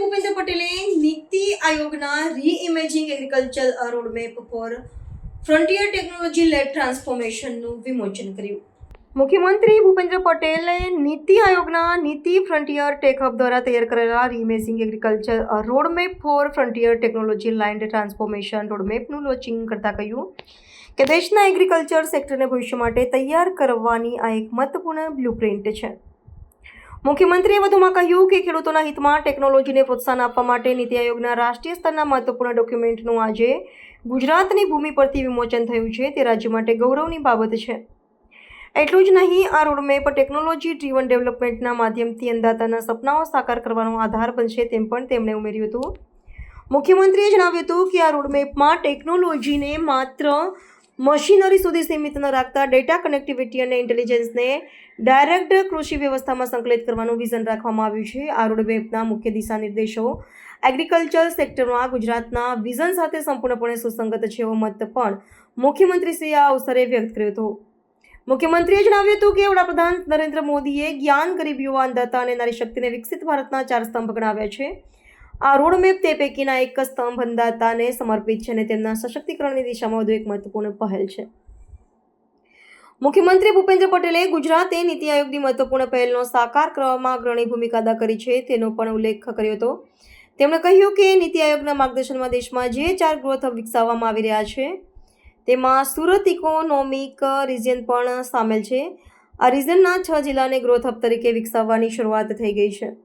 પટેલે નીતિ આયોગના reimagining agriculture roadmap for frontier technology led ટ્રાન્સફોર્મેશનનું વિમોચન કર્યું. મુખ્યમંત્રી ભૂપેન્દ્ર પટેલે નીતિ આયોગના નીતિ ફ્રન્ટિયર ટેક હબ દ્વારા તૈયાર કરેલા reimagining agriculture roadmap for frontier technology lined transformation રોડમેપનું launching કરતા કહ્યું કે દેશના એગ્રીકલ્ચર સેક્ટરને ભવિષ્ય માટે તૈયાર કરવાની આ એક મહત્વપૂર્ણ બ્લુપ્રિન્ટ છે. મુખ્યમંત્રીએ વધુમાં કહ્યું કે ખેડૂતોના હિતમાં ટેકનોલોજીને પ્રોત્સાહન આપવા માટે નીતિ આયોગના રાષ્ટ્રીય સ્તરના મહત્વપૂર્ણ ડોક્યુમેન્ટનું આજે ગુજરાતની ભૂમિ પરથી વિમોચન થયું છે તે રાજ્ય માટે ગૌરવની બાબત છે. એટલું જ નહીં, આ રોડમેપ ટેકનોલોજી ડ્રીવન ડેવલપમેન્ટના માધ્યમથી અંદાતાના સપનાઓ સાકાર કરવાનો આધાર બનશે તેમ પણ તેમણે ઉમેર્યું હતું. મુખ્યમંત્રીએ જણાવ્યું હતું કે આ રોડમેપમાં ટેકનોલોજીને માત્ર મશીનરી સુધી સીમિત ન રાખતા ડેટા કનેક્ટિવિટી અને ઇન્ટેલિજન્સને ડાયરેક્ટ કૃષિ વ્યવસ્થામાં સંકલિત કરવાનું વિઝન રાખવામાં આવ્યું છે. આ રોડમેપના મુખ્ય દિશા નિર્દેશો એગ્રીકલ્ચર સેક્ટરમાં ગુજરાતના વિઝન સાથે સંપૂર્ણપણે સુસંગત છે એવો મત પણ મુખ્યમંત્રીશ્રીએ આ અવસરે વ્યક્ત કર્યો હતો. મુખ્યમંત્રીએ જણાવ્યું હતું કે વડાપ્રધાન નરેન્દ્ર મોદીએ જ્ઞાન ગરીબ યુવાન અંધતા અને નારી શક્તિને વિકસિત ભારતના ચાર સ્તંભ ગણાવ્યા છે. આ રોડમેપ તે પૈકીના એક સ્તંભ અંદાતાને સમર્પિત છે અને તેમના સશક્તિકરણની દિશામાં વધુ એક મહત્વપૂર્ણ પહેલ છે. મુખ્યમંત્રી ભૂપેન્દ્ર પટેલે ગુજરાતે નીતિ આયોગની મહત્વપૂર્ણ પહેલનો સાકાર કરવામાં અગ્રણી ભૂમિકા અદા કરી છે. તેનો પણ ઉલ્લેખ કર્યો હતો. તેમણે કહ્યું કે નીતિ આયોગના માર્ગદર્શનમાં દેશમાં જે ચાર ગ્રોથ વિકસાવવામાં આવી રહ્યા છે, તેમાં સુરત ઇકોનોમિક રિજિયન પણ સામેલ છે. આ રિજનના છ જિલ્લાને ગ્રોથ હબ તરીકે વિકસાવવાની શરૂઆત થઈ ગઈ છે.